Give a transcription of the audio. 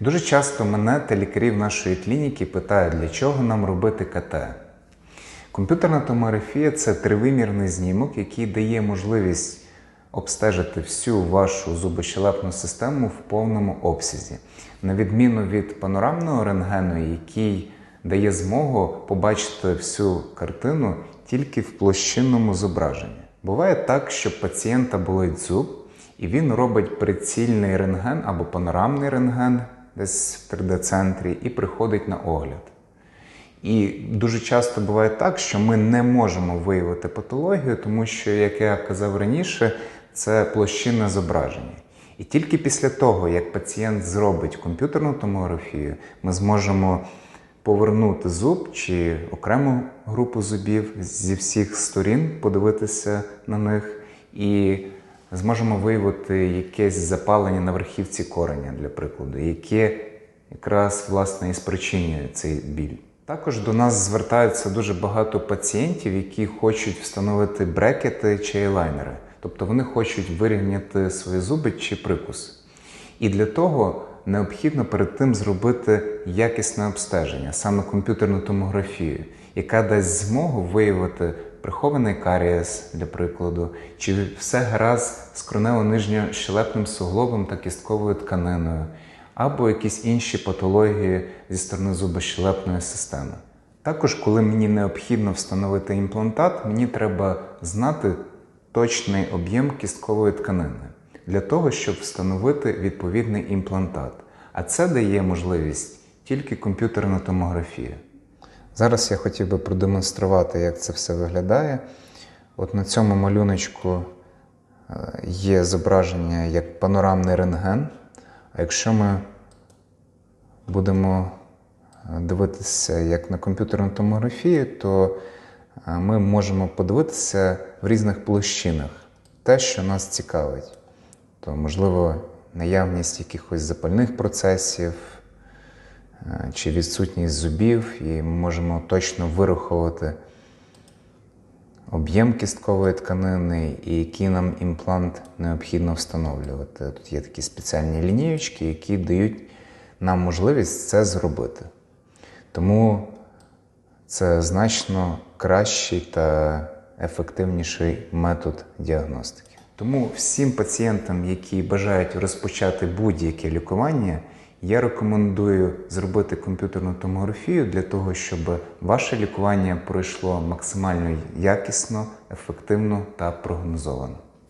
Дуже часто мене та лікарів нашої клініки питають, для чого нам робити КТ. Комп'ютерна томографія це тривимірний знімок, який дає можливість обстежити всю вашу зубощелепну систему в повному обсязі, на відміну від панорамного рентгену, який дає змогу побачити всю картину тільки в площинному зображенні. Буває так, що пацієнта болить зуб, і він робить прицільний рентген або панорамний рентген десь в 3D-центрі і приходить на огляд. І дуже часто буває так, що ми не можемо виявити патологію, тому що, як я казав раніше, це площинне зображення. І тільки після того, як пацієнт зробить комп'ютерну томографію, ми зможемо повернути зуб чи окрему групу зубів зі всіх сторін, подивитися на них і зможемо виявити якесь запалення на верхівці кореня, для прикладу, яке якраз власне і спричинює цей біль. Також до нас звертаються дуже багато пацієнтів, які хочуть встановити брекети чи ейлайнери. Тобто вони хочуть вирівняти свої зуби чи прикус. І для того необхідно перед тим зробити якісне обстеження, саме комп'ютерну томографію, яка дасть змогу виявити прихований карієс, для прикладу, чи все гаразд з кронево-нижньощелепним суглобом та кістковою тканиною, або якісь інші патології зі сторони зубощелепної системи. Також, коли мені необхідно встановити імплантат, мені треба знати точний об'єм кісткової тканини для того, щоб встановити відповідний імплантат. А це дає можливість тільки комп'ютерна томографія. Зараз я хотів би продемонструвати, як це все виглядає. От на цьому малюночку е, є зображення як панорамний рентген. А якщо ми будемо е, дивитися як на комп'ютерну томографію, то е, ми можемо подивитися в різних площинах те, що нас цікавить. То, можливо, наявність якихось запальних процесів чи відсутність зубів, і ми можемо точно вирахувати об'єм кісткової тканини і який нам імплант необхідно встановлювати. Тут є такі спеціальні лінієчки, які дають нам можливість це зробити. Тому це значно кращий та ефективніший метод діагностики. Тому всім пацієнтам, які бажають розпочати будь-яке лікування, я рекомендую зробити комп'ютерну томографію для того, щоб ваше лікування пройшло максимально якісно, ефективно та прогнозовано.